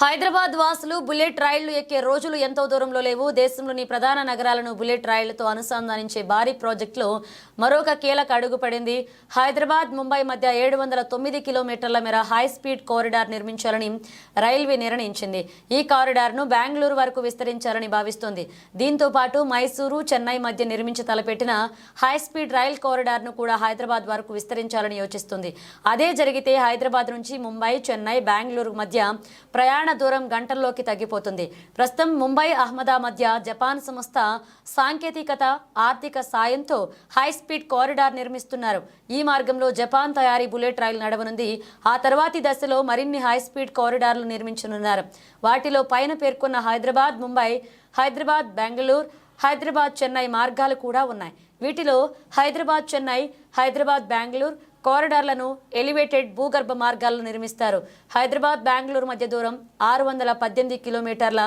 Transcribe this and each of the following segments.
హైదరాబాద్ వాసులు బుల్లెట్ రైళ్ళు ఎక్కే రోజులు ఎంతో దూరంలో లేవు. దేశంలోని ప్రధాన నగరాలను బుల్లెట్ రైళ్ళతో అనుసంధానించే భారీ ప్రాజెక్టులో మరొక కీలక అడుగుపడింది హైదరాబాద్ ముంబై మధ్య ఏడు వందల తొమ్మిది కిలోమీటర్ల మేర హై స్పీడ్ కారిడార్ నిర్మించాలని రైల్వే నిర్ణయించింది. ఈ కారిడార్ను బెంగళూరు వరకు విస్తరించాలని భావిస్తోంది. దీంతో పాటు మైసూరు చెన్నై మధ్య నిర్మించి తలపెట్టిన హై స్పీడ్ రైల్ కారిడార్ను కూడా హైదరాబాద్ వరకు విస్తరించాలని యోచిస్తుంది. అదే జరిగితే హైదరాబాద్ నుంచి ముంబై చెన్నై బెంగళూరు మధ్య ప్రయాణ దూరం గంటల్లోకి తగ్గిపోతుంది. ప్రస్తుతం ముంబై అహ్మదా మధ్య జపాన్ సంస్థ సాంకేతికత ఆర్థిక సాయంతో హై స్పీడ్ కారిడార్ నిర్మిస్తున్నారు. ఈ మార్గంలో జపాన్ తయారీ బుల్లెట్ రైలు నడవనుంది. ఆ తర్వాతి దశలో మరిన్ని హై స్పీడ్ కారిడార్లు నిర్మించనున్నారు. వాటిలో పైన పేర్కొన్న హైదరాబాద్ ముంబై హైదరాబాద్ బెంగళూరు హైదరాబాద్ చెన్నై మార్గాలు కూడా ఉన్నాయి. వీటిలో హైదరాబాద్ చెన్నై హైదరాబాద్ బెంగళూరు కారిడార్లను ఎలివేటెడ్ భూగర్భ మార్గాలను నిర్మిస్తారు. హైదరాబాద్ బెంగళూరు మధ్య దూరం ఆరు వందల పద్దెనిమిది కిలోమీటర్ల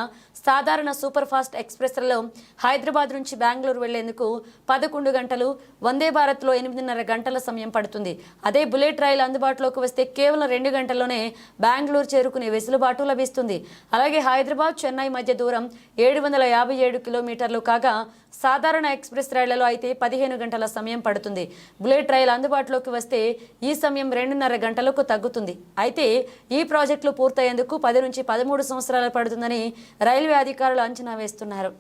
సాధారణ సూపర్ ఫాస్ట్ ఎక్స్ప్రెస్లలో హైదరాబాద్ నుంచి బెంగళూరు వెళ్ళేందుకు పదకొండు గంటలు వందే భారత్లో ఎనిమిదిన్నర గంటల సమయం పడుతుంది. అదే బుల్లెట్ రైలు అందుబాటులోకి వస్తే కేవలం రెండు గంటల్లోనే బెంగళూరు చేరుకునే వెసులుబాటు లభిస్తుంది. అలాగే హైదరాబాద్ చెన్నై మధ్య దూరం ఏడు వందల యాభై ఏడు కిలోమీటర్లు కాగా సాధారణ ఎక్స్ప్రెస్ రైళ్ళలో అయితే పదిహేను గంటల సమయం పడుతుంది. బుల్లెట్ రైలు అందుబాటులోకి వస్తే ఈ సమయం రెండున్నర గంటలకు తగ్గుతుంది. అయితే ఈ ప్రాజెక్టులు పూర్తయ్యేందుకు పది నుంచి పదమూడు సంవత్సరాలు పడుతుందని రైల్వే అధికారులు అంచనా వేస్తున్నారు.